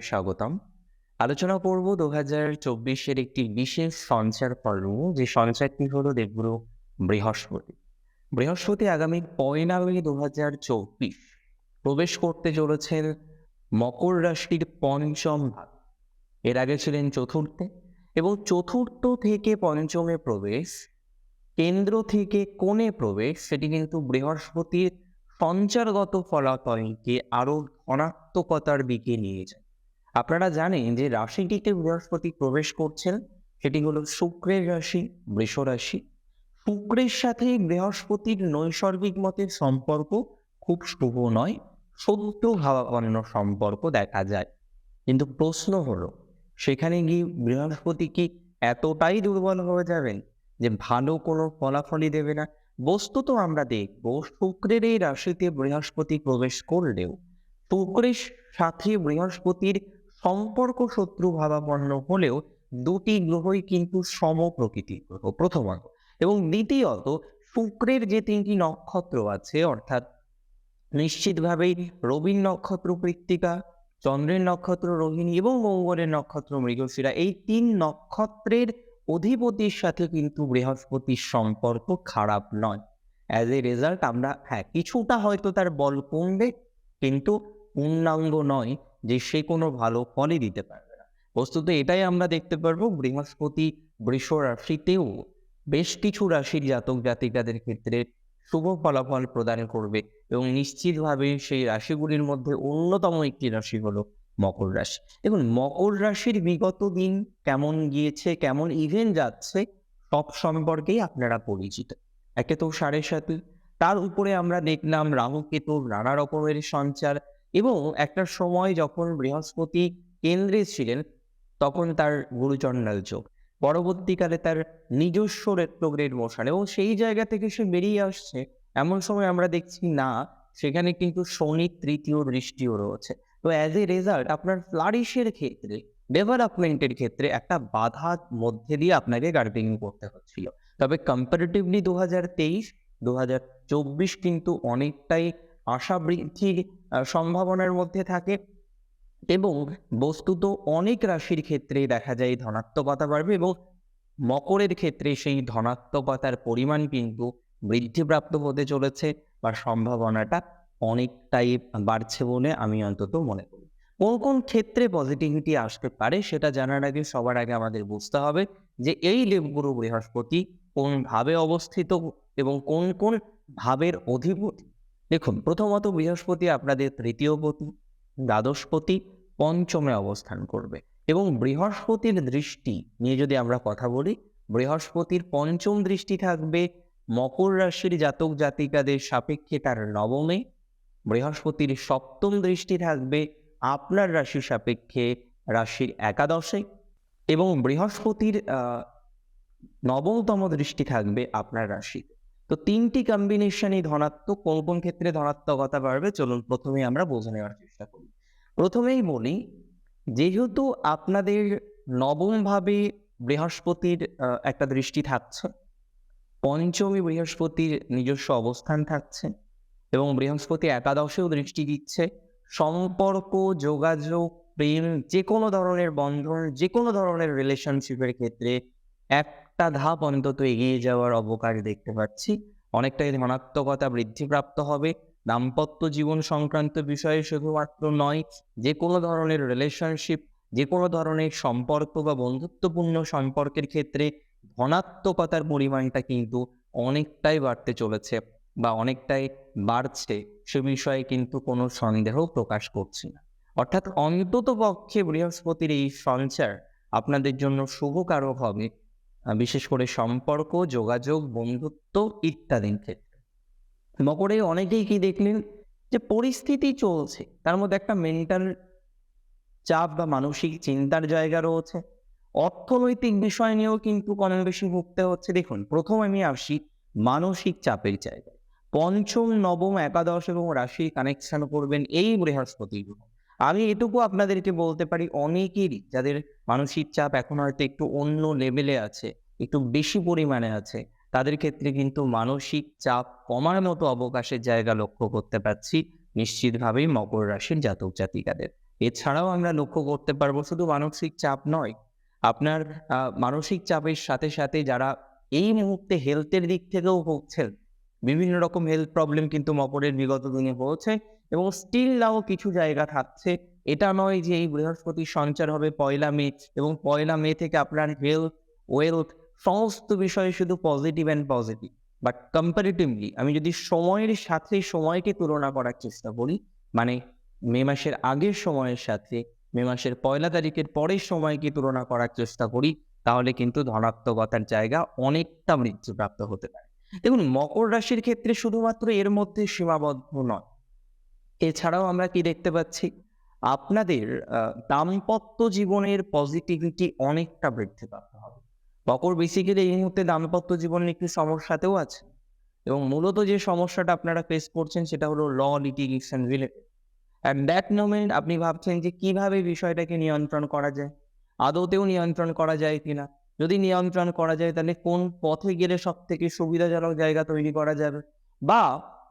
স্বাগতম। আলোচনা করব দু হাজার চব্বিশের একটি বিশেষ সঞ্চার পর্ব, যে সঞ্চারটি হলো দেবগুরু বৃহস্পতি। বৃহস্পতি আগামী পয়লা মে দু হাজার চব্বিশ, প্রবেশ করতে চলেছেন মকর রাশির পঞ্চম ভাগ। এর আগে ছিলেন চতুর্থে এবং চতুর্থ থেকে পঞ্চমে প্রবেশ, কেন্দ্র থেকে কোণে প্রবেশ, সেটি কিন্তু বৃহস্পতির সঞ্চারগত ফলাফলকে আরও ধনাত্মকতার দিকে নিয়ে যায়। আপনারা জানেন যে রাশিটিতে বৃহস্পতি প্রবেশ করছেন, সেটি হলো শুক্রের রাশি, বৃষ রাশি। শুক্রের সাথে বৃহস্পতির নৈসর্গিক মতের সম্পর্ক খুব শুভ নয় সত্য ভাবাপন্ন সম্পর্ক দেখা যায়। কিন্তু প্রশ্ন হলো, সেখানে গিয়ে বৃহস্পতি কি এতটাই দুর্বল হয়ে যাবেন যে ভালো কোনো ফলাফলই দেবে না? বস্তুত আমরা দেখব, শুক্রের এই রাশিতে বৃহস্পতি প্রবেশ করলেও, শুক্রের সাথে বৃহস্পতির সম্পর্ক শত্রু ভাবাপন্ন হলেও দুটি গ্রহই কিন্তু সম প্রকৃতির গ্রহ প্রথমত এবং দ্বিতীয়ত, শুক্রের যে তিনটি নক্ষত্র আছে, অর্থাৎ নিশ্চিতভাবেই রবির নক্ষত্র কৃত্তিকা, চন্দ্রের নক্ষত্র রোহিণী এবং মঙ্গলের নক্ষত্র মৃগশিরা, এই তিন নক্ষত্রের অধিপতির সাথে কিন্তু বৃহস্পতির সম্পর্ক খারাপ নয়। অ্যাজ এ রেজাল্ট আমরা হ্যাঁ কিছুটা হয়তো তার বল কমবে, কিন্তু পূর্ণাঙ্গ নয়। যে সে কোনো ভালো ফলই দিতে পারবে না। বস্তুত এটাই আমরা দেখতে পারব বৃহস্পতি, বৃষ রাশিতেও বেশ কিছু রাশির জাতক জাতিকাদের ক্ষেত্রে শুভ ফলাফল প্রদান করবে এবং নিশ্চিতভাবে সেই রাশিগুলির মধ্যে অন্যতম একটি রাশি হলো মকর রাশি। দেখুন, মকর রাশির বিগত দিন কেমন গিয়েছে, কেমন ইভেন্ট যাচ্ছে, সব সম্পর্কেই আপনারা পরিচিত। একে তো সাড়ে সাথে তার উপরে আমরা দেখলাম রাহু কেতু নানা রকমের সঞ্চার এবং একটা সময় যখন বৃহস্পতি কেন্দ্রে ছিলেন, তখন তার গুরুচণ্ডাল যোগ পরবর্তীকালে তার নিজস্ব রেট্রোগ্রেড মোশন এবং সেই জায়গা থেকে সে বেরিয়ে আসছে। এমন সময় আমরা দেখছি, না, সেখানে কিন্তু শনির তৃতীয় দৃষ্টিও রয়েছে। তো অ্যাজ এ রেজাল্ট আপনার ফ্লারিশের ক্ষেত্রে ডেভেলপমেন্টের ক্ষেত্রে একটা বাধার মধ্যে দিয়ে আপনাকে গার্ডেনিং করতে হচ্ছিল। তবে কম্পারেটিভলি দু হাজার তেইশ দু হাজার চব্বিশ কিন্তু অনেকটাই আশা বৃদ্ধির সম্ভাবনার মধ্যে থাকে এবং বস্তুত অনেক রাশির ক্ষেত্রে দেখা যায় ধনাত্মকতা বাড়বে এবং মকরের ক্ষেত্রে সেই ধনাত্মকতার পরিমাণ কিন্তু বৃদ্ধিপ্রাপ্ত হতে চলেছে বা সম্ভাবনাটা অনেকটাই বাড়ছে বলে আমি অন্তত মনে করি। কোন কোন ক্ষেত্রে পজিটিভিটি আসতে পারে সেটা জানার আগে সবার আগে আমাদের বুঝতে হবে যে এই দেবগুরু বৃহস্পতি কোন ভাবে অবস্থিত এবং কোন কোন ভাবের অধিপতি দেখুন, প্রথমত বৃহস্পতি আপনাদের তৃতীয় পতি, দ্বাদশপতি পঞ্চমে অবস্থান করবে এবং বৃহস্পতির দৃষ্টি নিয়ে যদি আমরা কথা বলি, বৃহস্পতির পঞ্চম দৃষ্টি থাকবে মকর রাশির জাতক জাতিকাদের সাপেক্ষে তার নবমে, বৃহস্পতির সপ্তম দৃষ্টি থাকবে আপনার রাশির সাপেক্ষে রাশির একাদশে এবং বৃহস্পতির নবমতম দৃষ্টি থাকবে আপনার রাশিতে। তো তিনটি কম্বিনেশনই ধনাত্মক কোন কোন ক্ষেত্রে ধনাত্মকতা বাড়বে? চলুন প্রথমেই আমরা বুঝে নেওয়ার চেষ্টা করি। প্রথমেই বলি, যেহেতু আপনাদের নবম ভাবে বৃহস্পতির একটা দৃষ্টি থাকছে, পঞ্চমী বৃহস্পতির নিজস্ব অবস্থান থাকছে এবং বৃহস্পতি একাদশেও দৃষ্টি দিচ্ছে। সম্পর্ক, যোগাযোগ, প্রেম যে কোনো ধরনের বন্ধন যে কোনো ধরনের রিলেশনশিপের ক্ষেত্রে একটা ধাপ অন্তত এগিয়ে যাওয়ার অবকাশ দেখতে পাচ্ছি। অনেকটাই ধনাত্মকতা বৃদ্ধিপ্রাপ্ত হবে। দাম্পত্য জীবন সংক্রান্ত বিষয়ে শুধুমাত্র নয় যে কোনো ধরনের রিলেশনশিপ যে কোনো ধরনের সম্পর্ক বা বন্ধুত্বপূর্ণ সম্পর্কের ক্ষেত্রে ধনাত্মকতার পরিমাণটা কিন্তু অনেকটাই বাড়তে চলেছে বা অনেকটাই বাড়ছে সে বিষয়ে কিন্তু কোনো সন্দেহ প্রকাশ করছি না। অর্থাৎ অন্তত পক্ষে বৃহস্পতির এই সঞ্চার আপনাদের জন্য শুভকারক হবে। বিশেষ করে সম্পর্ক, যোগাযোগ, বন্ধুত্ব ইত্যাদির ক্ষেত্রে। মকরে অনেকেই কি দেখলেন যে পরিস্থিতি চলছে, তার মধ্যে একটা মেন্টাল চাপ বা মানসিক চিন্তার জায়গা রয়েছে। অর্থনৈতিক বিষয় নিয়েও কিন্তু কম বেশি ভুগতে হচ্ছে। দেখুন, প্রথম আমি আসি মানসিক চাপের জায়গায়। পঞ্চম, নবম, একাদশ এবং রাশি কানেকশন করবেন এই বৃহস্পতি গ্রহ আমি এটুকু আপনাদেরকে বলতে পারি, অনেকেরই যাদের মানসিক চাপ এখন হয়তো একটু অন্য লেভেলে আছে, একটু বেশি পরিমাণে আছে, তাদের ক্ষেত্রে কিন্তু মানসিক চাপ কমার মতো অবকাশের জায়গা লক্ষ্য করতে পারছি নিশ্চিতভাবেই মকর রাশির জাতক জাতিকাদের। এছাড়াও আমরা লক্ষ্য করতে পারব শুধু মানসিক চাপ নয়, আপনার মানসিক চাপের সাথে সাথে যারা এই মুহূর্তে হেলথের দিক থেকেও ভুগছেন, বিভিন্ন রকম হেলথ প্রবলেম কিন্তু মকরের বিগত দিনে হয়েছে এবং স্টিল নাও কিছু জায়গা থাকছে। এটা নয় যে এই বৃহস্পতির সঞ্চার হবে পয়লা মে এবং পয়লা মে থেকে আপনার হেলথ ওয়েলথ সমস্ত বিষয়ে শুধু positive and positive but comparatively আমি যদি সময়ের সাথে সময়কে তুলনা করার চেষ্টা করি মানে মে মাসের আগের সময়ের সাথে মে মাসের পয়লা তারিখের পরের সময়কে তুলনা করার চেষ্টা করি, তাহলে কিন্তু ধনাত্মকতার জায়গা অনেকটা মৃত্যুপ্রাপ্ত হতে পারে। দেখুন, মকর রাশির ক্ষেত্রে শুধুমাত্র এর মধ্যে সীমাবদ্ধ নয়। এছাড়াও আমরা কি দেখতে পাচ্ছি? আপনাদের দাম্পত্য জীবনের পজিটিভিটি অনেকটা বৃদ্ধি হবে। মকর বেসিক্যালি এই মুহূর্তে দাম্পত্য জীবনের একটি সমস্যাতেও আছে। এবং মূলত যে সমস্যাটা আপনারা ফেস করছেন সেটা হলো law litigation related at that moment আপনি ভাবছেন যে কীভাবে বিষয়টাকে নিয়ন্ত্রণ করা যায়? আদতেও নিয়ন্ত্রণ করা যায় কিনা? যদি নিয়ন্ত্রণ করা যায় তাহলে কোন পথে গেলে সব থেকে সুবিধাজনক জায়গা তৈরি করা যাবে? বা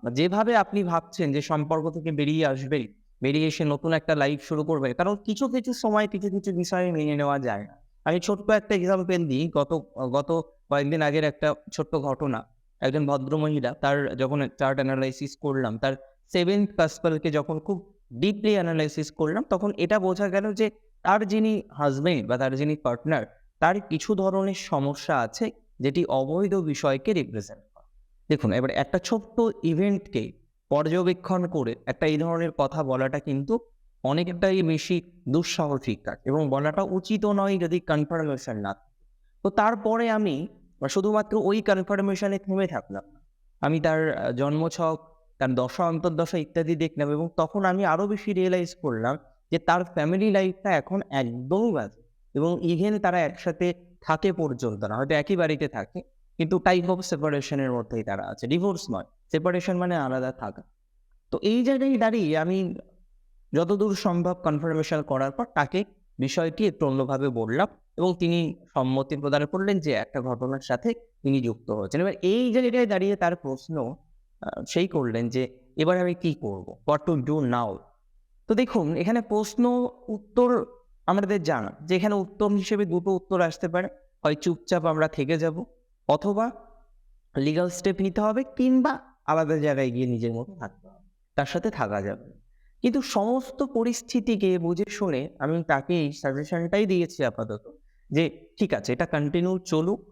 যেভাবে আপনি ভাবছেন যে সম্পর্ক থেকে বেরিয়ে আসবে বেরিয়ে এসে নতুন একটা লাইফ শুরু করবে, কারণ কিছু কিছু সময় কিছু কিছু বিষয়ে মেনে নেওয়া যায় না। আমি ছোট্ট একটা এক্সাম্পল দিই গত গত কয়েকদিন আগের একটা ছোট্ট ঘটনা। একজন ভদ্র মহিলা তার যখন চার্ট অ্যানালাইসিস করলাম, তার সেভেন্থ পাসপেলকে যখন খুব ডিপলি অ্যানালাইসিস করলাম, তখন এটা বোঝা গেল যে তার যিনি হাজবেন্ড বা তার যিনি পার্টনার তার কিছু ধরনের সমস্যা আছে, যেটি অবৈধ বিষয়কে রিপ্রেজেন্ট দেখুন, এবার একটা ছোট্ট ইভেন্টকে পর্যবেক্ষণ করে একটা এই ধরনের কথা বলাটা কিন্তু অনেকটাই বেশি দুঃসাহসিক কাজ এবং বলাটা উচিত নয় যদি কনফার্মেশন না তো তারপরে আমি শুধুমাত্র ওই কনফার্মেশনে থেমে থাকলাম। আমি তার জন্মছক, তার দশা, অন্তর্দশা ইত্যাদি দেখলাম এবং তখন আমি আরও বেশি রিয়েলাইজ করলাম যে তার ফ্যামিলি লাইফটা এখন একদমই বাজে এবং ইভেন তারা একসাথে থাকে পর্যন্ত না, হয়তো একই বাড়িতে থাকে। কিন্তু টাইপ অফ সেপারেশনের মধ্যেই তারা আছে। ডিভোর্স নয় সেপারেশন মানে আলাদা থাকা। তো এই জায়গায় দাঁড়িয়ে আমি যতদূর সম্ভব কনফার্মেশন করার পর তাকে বিষয়টি একটু অন্যভাবে বললাম এবং তিনি সম্মতি প্রদান করলেন যে একটা ঘটনার সাথে তিনি যুক্ত হয়েছেন। এবার এই জায়গায় দাঁড়িয়ে তার প্রশ্ন সেই করলেন যে এবার আমি কি করব? হোয়াট টু ডু নাও তো দেখুন, এখানে প্রশ্ন উত্তর আমাদের জানা যে এখানে উত্তর হিসেবে দুটো উত্তর আসতে পারে। হয় চুপচাপ আমরা থেকে যাব অথবা লিগাল স্টেপ নিতে হবে কিংবা আলাদা জায়গায় গিয়ে নিজের মতো থাকতে হবে। তার সাথে থাকা যাবে। কিন্তু সমস্ত পরিস্থিতিকে বুঝে শুনে আমি তাকে এই সাজেশনটাই দিয়েছি আপাতত যে, ঠিক আছে, এটা কন্টিনিউ চলুক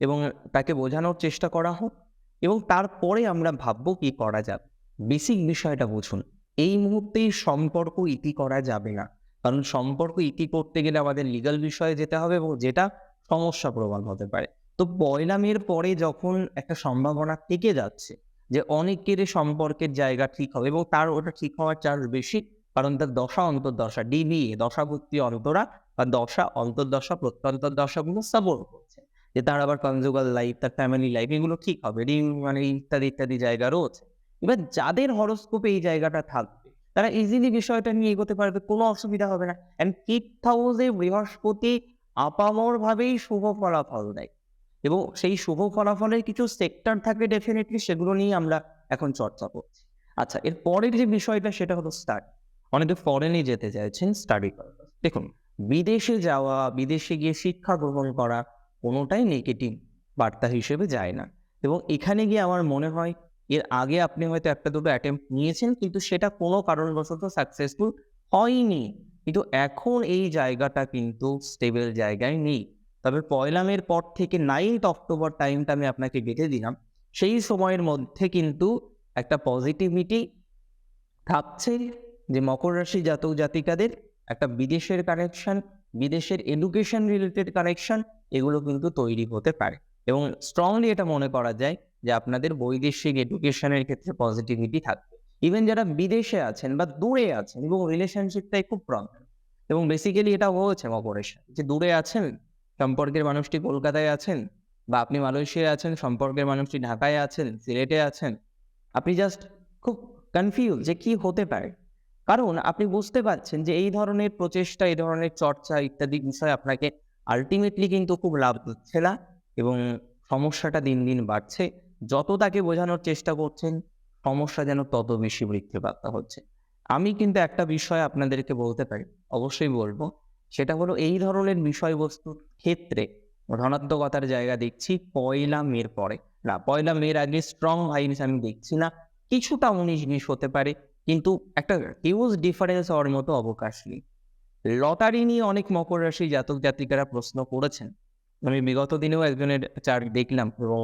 এবং তাকে বোঝানোর চেষ্টা করা হোক এবং তারপরে আমরা ভাববো কি করা যাবে। বেসিক বিষয়টা বুঝুন। এই মুহূর্তেই সম্পর্ক ইতি করা যাবে না। কারণ সম্পর্ক ইতি করতে গেলে আমাদের লিগাল বিষয়ে যেতে হবে এবং যেটা সমস্যা প্রবণ হতে পারে। তো পয়লা মের পরে যখন একটা সম্ভাবনা থেকে যাচ্ছে যে অনেকের সম্পর্কের জায়গা ঠিক হবে এবং তার ওটা ঠিক হওয়ার চান্স বেশি, কারণ তার দশা অন্তর্দশা ডিবিএ দশাভুক্তি অন্তরা বা দশা অন্তর্দশা প্রত্যন্তর দশাগুলো সাপোর্ট করছে। যে তার আবার কনজুগাল লাইফ তার ফ্যামিলি লাইফ এগুলো ঠিক হবে রিং মানে ইত্যাদি ইত্যাদি জায়গা রয়েছে। এবার যাদের হরস্কোপে এই জায়গাটা থাকবে, তারা ইজিলি বিষয়টা নিয়ে এগোতে পারবে, কোনো অসুবিধা হবে না। অ্যান্ড ফিফথ হাউসে বৃহস্পতি আপামর ভাবেই শুভ ফলাফল দেয়। এবং সেই শুভ ফলাফলের কিছু সেক্টর থাকে ডেফিনেটলি সেগুলো নিয়ে আমরা এখন চর্চা করছি। আচ্ছা এর পরের যে বিষয়টা সেটা হলো স্টাডি অনেকে ফরেনে যেতে চাইছেন স্টাডি দেখুন, বিদেশে যাওয়া, বিদেশে গিয়ে শিক্ষা গ্রহণ করা কোনোটাই নেগেটিভ বার্তা হিসেবে যায় না। এবং এখানে গিয়ে আমার মনে হয়, এর আগে আপনি হয়তো একটা দুটো অ্যাটেম্প নিয়েছেন, কিন্তু সেটা কোনো কারণবশত সাকসেসফুল হয়নি। কিন্তু এখন এই জায়গাটা কিন্তু স্টেবল জায়গায় নেই। তবে পয়লা মের পর থেকে নাইনথ অক্টোবর টাইমটা আমি আপনাকে বেঁধে দিলাম। সেই সময়ের মধ্যে কিন্তু একটা পজিটিভিটি থাকছে যে মকর রাশি জাতক জাতিকাদের একটা বিদেশের কানেকশন বিদেশের এডুকেশন রিলেটেড কানেকশন এগুলো কিন্তু তৈরি হতে পারে। এবং স্ট্রংলি এটা মনে করা যায় যে আপনাদের বৈদেশিক এডুকেশনের ক্ষেত্রে পজিটিভিটি থাকবে। ইভেন যারা বিদেশে আছেন বা দূরে আছেন, এবং রিলেশনশিপটাই খুব প্রবলেম এবং বেসিক্যালি এটা হয়েছে মকরের সাথে যে দূরে আছেন সম্পর্কের মানুষটি কলকাতায় আছেন বা আপনি মালয়েশিয়ায় আছেন, সম্পর্কের মানুষটি ঢাকায় আছেন, সিলেটে আছেন, আপনি জাস্ট খুব কনফিউজ যে কি হতে পারে। কারণ আপনি বুঝতে পারছেন যে এই ধরনের প্রচেষ্টা, এই ধরনের চর্চা ইত্যাদি বিষয় আপনাকে আলটিমেটলি কিন্তু খুব লাভ দিচ্ছে না এবং সমস্যাটা দিন দিন বাড়ছে। যত তাকে বোঝানোর চেষ্টা করছেন, সমস্যা যেন তত বেশি বৃদ্ধিপ্রাপ্ত হচ্ছে। আমি কিন্তু একটা বিষয় আপনাদেরকে বলতে পারি, অবশ্যই বলব। সেটা হলো এই ধরনের বিষয়বস্তুর ক্ষেত্রে ধনাত্মকতার জায়গা দেখছি পয়লা মের পরে। না, পয়লা মের আগে স্ট্রং ভাইবস আমি দেখছি না, কিছুটা উনিশ বিশ হতে পারে, কিন্তু একটা হিউজ ডিফারেন্স হওয়ার মতো অবকাশ নেই। লটারি নিয়ে অনেক মকর রাশি জাতক জাতিকারা প্রশ্ন করেছেন। আমি বিগত দিনেও একজনের চার্ট দেখলাম, এবং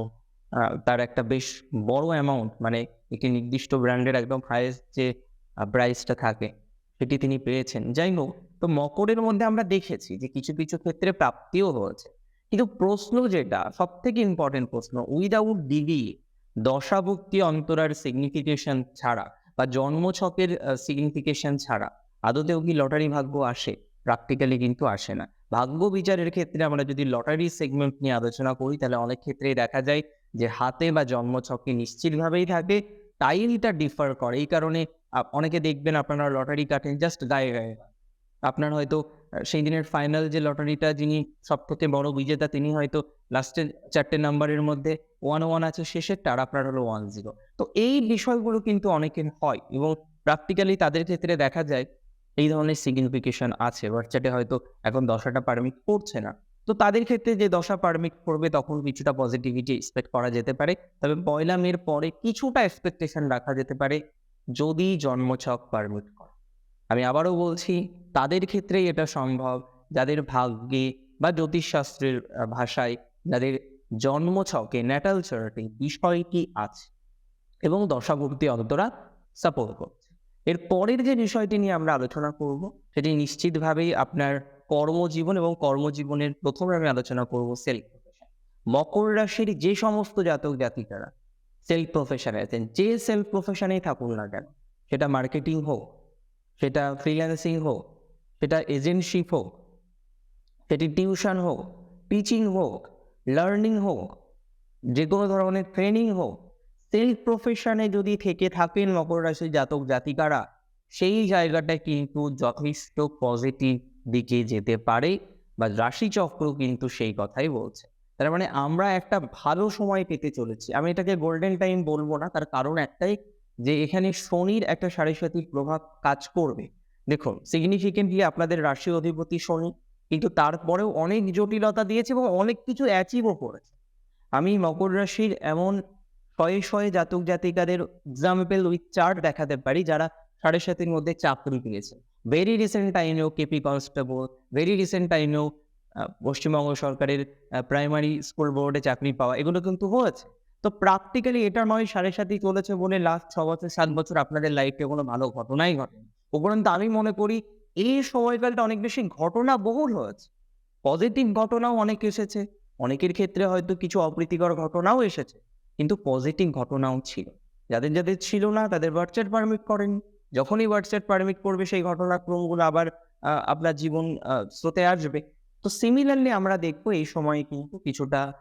তার একটা বেশ বড় অ্যামাউন্ট মানে একটি নির্দিষ্ট ব্র্যান্ডের একদম হায়েস্ট যে প্রাইসটা থাকে, সেটি তিনি পেয়েছেন। যাই হোক তো মকরের মধ্যে আমরা দেখেছি যে কিছু কিছু ক্ষেত্রে প্রাপ্তিও হয়েছে কিন্তু প্রশ্ন যেটা সব থেকে ইম্পর্টেন্ট প্রশ্ন উইদাউট ডিগ্রি দশাভুক্তি অন্তরার সিগনিফিকেশন ছাড়া বা জন্মছকের সিগনিফিকেশন ছাড়া আদতেও কি লটারি ভাগ্য আসে? প্র্যাকটিক্যালি কিন্তু আসে না। ভাগ্য বিচারের ক্ষেত্রে আমরা যদি লটারি সেগমেন্ট নিয়ে আলোচনা করি, তাহলে অনেক ক্ষেত্রেই দেখা যায় যে হাতে বা জন্মছকে নিশ্চিতভাবেই থাকে টাইলটা ডিফার করে। এই কারণে অনেকে দেখবেন আপনারা লটারি কাটেন জাস্ট গায়ে গায়ে। আপনার হয়তো সেই দিনের ফাইনাল যে লটারিটা যিনি সব থেকে বড় বিজেতা তিনি হয়তো লাস্টের চারটে নাম্বারের মধ্যে ওয়ান ওয়ান আছে শেষের তার আপনার হলো ওয়ান জিরো তো এই বিষয়গুলো কিন্তু অনেকের হয় এবং প্র্যাকটিক্যালি তাদের ক্ষেত্রে দেখা যায় এই ধরনের সিগনিফিকেশন আছে। বাচ্চাটা হয়তো এখন দশাটা পারমিট করছে না। তো তাদের ক্ষেত্রে যে দশা পারমিট করবে তখন কিছুটা পজিটিভিটি এক্সপেক্ট করা যেতে পারে। তবে পয়লা মের পরে কিছুটা এক্সপেকটেশন রাখা যেতে পারে যদি জন্মছক পারমিট করে। আমি আবারও বলছি, তাদের ক্ষেত্রেই এটা সম্ভব। যাদের ভাগ্যে বা জ্যোতিষশাস্ত্রের ভাষায় যাদের জন্মছকে ন্যাটাল চার্টে বিষয়টি আছে এবং দশাভুক্তি অন্তরা সাপোর্ট করছে। এর পরের যে বিষয়টি নিয়ে আমরা আলোচনা করব, সেটি নিশ্চিতভাবেই আপনার কর্মজীবন এবং কর্মজীবনের প্রথমে আমি আলোচনা করব সেলফ মকর রাশির যে সমস্ত জাতক জাতিকারা সেলফ প্রফেশনে আছেন, যে সেলফ প্রফেশনেই থাকুন না কেন, সেটা মার্কেটিং হোক সেটা ফ্রিল্যান্সিং হোক, সেটা এজেন্টশিপ হোক, সেটি টিউশন হোক টিচিং হোক লার্নিং হোক, যে কোনো ধরনের ট্রেনিং হোক সেলফ প্রফেশনে যদি থেকে থাকেন মকর রাশির জাতক জাতিকারা, সেই জায়গাটা কিন্তু যথেষ্ট পজিটিভ দিকে যেতে পারে বা রাশিচক্র কিন্তু সেই কথাই বলছে। তার মানে আমরা একটা ভালো সময় পেতে চলেছি। আমি এটাকে গোল্ডেন টাইম বলব না, তার কারণ একটাই যে এখানে শনির একটা সারিসাতিক প্রভাব কাজ করবে। দেখুন সিগনিফিকেন্টলি আপনাদের রাশি অধিপতি শনি, কিন্তু তারপরেও অনেক জটিলতা দিয়েছে এবং অনেক কিছু অ্যাচিভও করেছে। আমি মকর রাশির এমন শয়ে শয়ে জাতক জাতিকাদের এক্সাম্পল উইথ চার্ট দেখাতে পারি যারা সাড়ে সাতের মধ্যে চাকরি পেয়েছে ভেরি রিসেন্ট টাইমেও কেপি কনস্টেবল ভেরি রিসেন্ট টাইমেও পশ্চিমবঙ্গ সরকারের প্রাইমারি স্কুল বোর্ডে চাকরি পাওয়া, এগুলো কিন্তু হয়েছে। তো প্র্যাকটিক্যালি এটা নয়, সাড়ে সাতই চলেছে বলে লাস্ট ছ বছর, সাত বছর আপনাদের লাইফে কোনো ভালো ঘটনাই ঘটে উপরন্তু আমি মনে করি, এই সময়কালটা অনেক বেশি ঘটনা বহুল হয়েছে। পজিটিভ ঘটনাও অনেক এসেছে। অনেকের ক্ষেত্রে হয়তো কিছু অপ্রীতিকর ঘটনাও এসেছে, কিন্তু পজিটিভ ঘটনাও ছিল। যাদের যাদের ছিল না, তাদের বার্থচার্ট পারমিট করেন। যখনই বার্থচার্ট পারমিট করবে, সেই ঘটনাক্রমগুলো আবার আপনার জীবন স্রোতে আসবে। তো সিমিলারলি আমরা দেখব এই সময়ে কিন্তু কিছুটা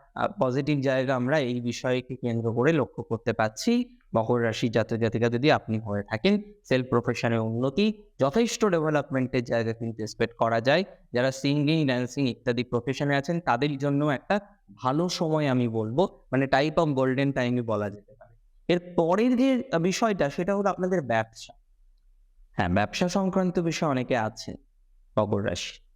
পজিটিভ জায়গা আমরা এই বিষয়কে কেন্দ্র করে লক্ষ্য করতে পারছি। মকর রাশি জাতক জাতিকা যদি আপনি হয়ে থাকেন সেলফ প্রফেশনের উন্নতি, যথেষ্ট ডেভেলপমেন্টের জায়গা কিন্তু এক্সপেক্ট করা যায়। যারা সিঙ্গিং ড্যান্সিং ইত্যাদি প্রফেশনে আছেন, তাদের জন্য একটা ভালো সময় আমি বলব মানে টাইপ অফ গোল্ডেন টাইমই বলা যেতে পারে। এর পরের যে বিষয়টা, সেটা হলো আপনাদের ব্যবসা। হ্যাঁ ব্যবসা সংক্রান্ত বিষয় অনেকে আছেন মকর রাশি।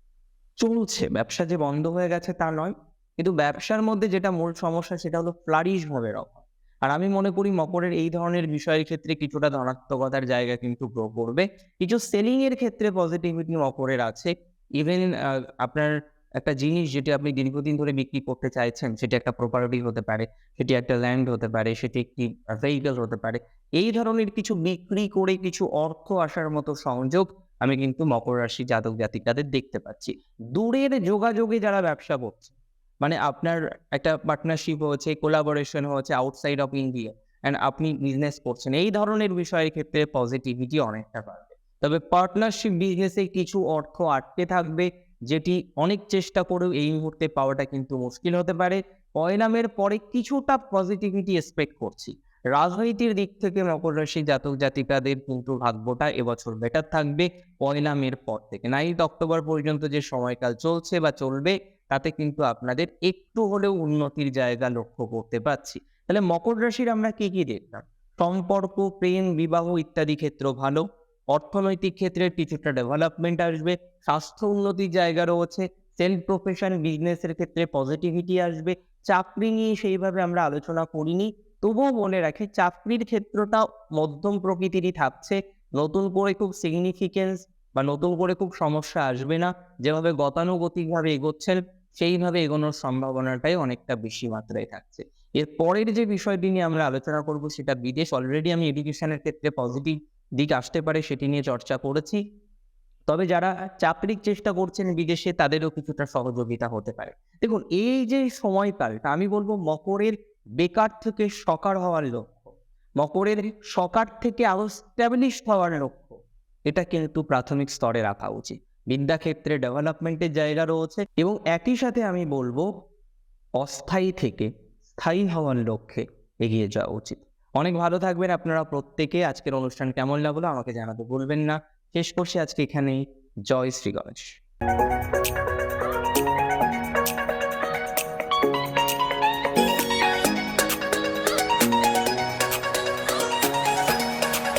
চলছে, ব্যবসা যে বন্ধ হয়ে গেছে তা নয়, কিন্তু ব্যবসার মধ্যে যেটা মূল সমস্যা সেটা হলো ফ্লারিশ ভাবের অভাব। আর আমি মনে করি মকরের এই ধরনের বিষয়ের ক্ষেত্রে কিছুটা ধনাত্মকতার জায়গা কিন্তু গ্রো করবে। কিছু সেলিং এর ক্ষেত্রে পজিটিভিটি মকরের আছে। ইভেন আপনার একটা জিনিস যেটি আপনি দীর্ঘদিন ধরে বিক্রি করতে চাইছেন, সেটি একটা প্রপার্টি হতে পারে, সেটি একটা ল্যান্ড হতে পারে, সেটি একটি ভেহিকল হতে পারে। এই ধরনের কিছু বিক্রি করে কিছু অর্থ আসার মতো সংযোগ আমি কিন্তু মকর রাশি জাতক জাতিকাদের দেখতে পাচ্ছি। দূরের যোগাযোগে যারা ব্যবসা করছে মানে আপনার একটা পার্টনারশিপ হয়েছে কোলাবোরেশন হয়েছে আউটসাইড অফ ইন্ডিয়া অ্যান্ড আপনি বিজনেস করছেন, এই ধরনের বিষয়ের ক্ষেত্রে পজিটিভিটি অনেকটা বাড়বে। তবে পার্টনারশিপ বিজনেসে কিছু অর্থ আটকে থাকবে, যেটি অনেক চেষ্টা করেও এই মুহূর্তে পাওয়াটা কিন্তু মুশকিল হতে পারে। পয়লামের পরে কিছুটা পজিটিভিটি এক্সপেক্ট করছি। রাজনীতির দিক থেকে মকর রাশি জাতক জাতিকাদের কিন্তু ভাগ্যটা এবছর বেটার থাকবে পয়লা মের পর থেকে। নাইট অক্টোবর পর্যন্ত যে সময়কাল চলছে বা চলবে, তাতে কিন্তু আপনাদের একটু হলেও উন্নতির জায়গা লক্ষ্য করতে পারছি। তাহলে মকর রাশির আমরা কি কি দেখলাম? সম্পর্ক, প্রেম, বিবাহ ইত্যাদি ক্ষেত্র ভালো, অর্থনৈতিক ক্ষেত্রে কিছুটা ডেভেলপমেন্ট আসবে, স্বাস্থ্য উন্নতির জায়গা রয়েছে সেলফ প্রফেশন বিজনেসের ক্ষেত্রে পজিটিভিটি আসবে, চাকরি নিয়ে সেইভাবে আমরা আলোচনা করিনি তবুও মনে রাখি, চাকরির ক্ষেত্রটা মধ্যম প্রকৃতিরই থাকছে। নতুন করে খুব সিগনিফিকেন্স বা নতুন করে খুব সমস্যা আসবে না। যেভাবে গতানুগতিকভাবে এগোচ্ছেন, সেইভাবে এগোনোর সম্ভাবনাটাই অনেকটা বেশি মাত্রায় থাকছে। এর পরের যে বিষয়টি নিয়ে আমরা আলোচনা করব, সেটা বিদেশ। অলরেডি আমি এডুকেশনের ক্ষেত্রে পজিটিভ দিক আসতে পারে, সেটি নিয়ে চর্চা করেছি। তবে যারা চাকরির চেষ্টা করছেন বিদেশে, তাদেরও কিছুটা সহযোগিতা হতে পারে। দেখুন, এই যে সময়কালটা, আমি বলব মকরের বেকার থেকে সকার হওয়ার লক্ষ্য। মকরের সকার থেকে আরও স্ট্যাবলিশ হওয়ার লক্ষ্য। এটা কিন্তু প্রাথমিক স্তরে রাখা উচিত। বিদ্যাক্ষেত্রে ডেভেলপমেন্টের জায়গা রয়েছে এবং একই সাথে আমি বলব, অস্থায়ী থেকে স্থায়ী হওয়ার লক্ষ্যে এগিয়ে যাওয়া উচিত। অনেক ভালো থাকবেন আপনারা প্রত্যেকে। আজকের অনুষ্ঠান কেমন লাগল আমাকে জানাতে ভুলবেন না। শেষ করছি আজকে এখানেই। জয় শ্রী গণেশ।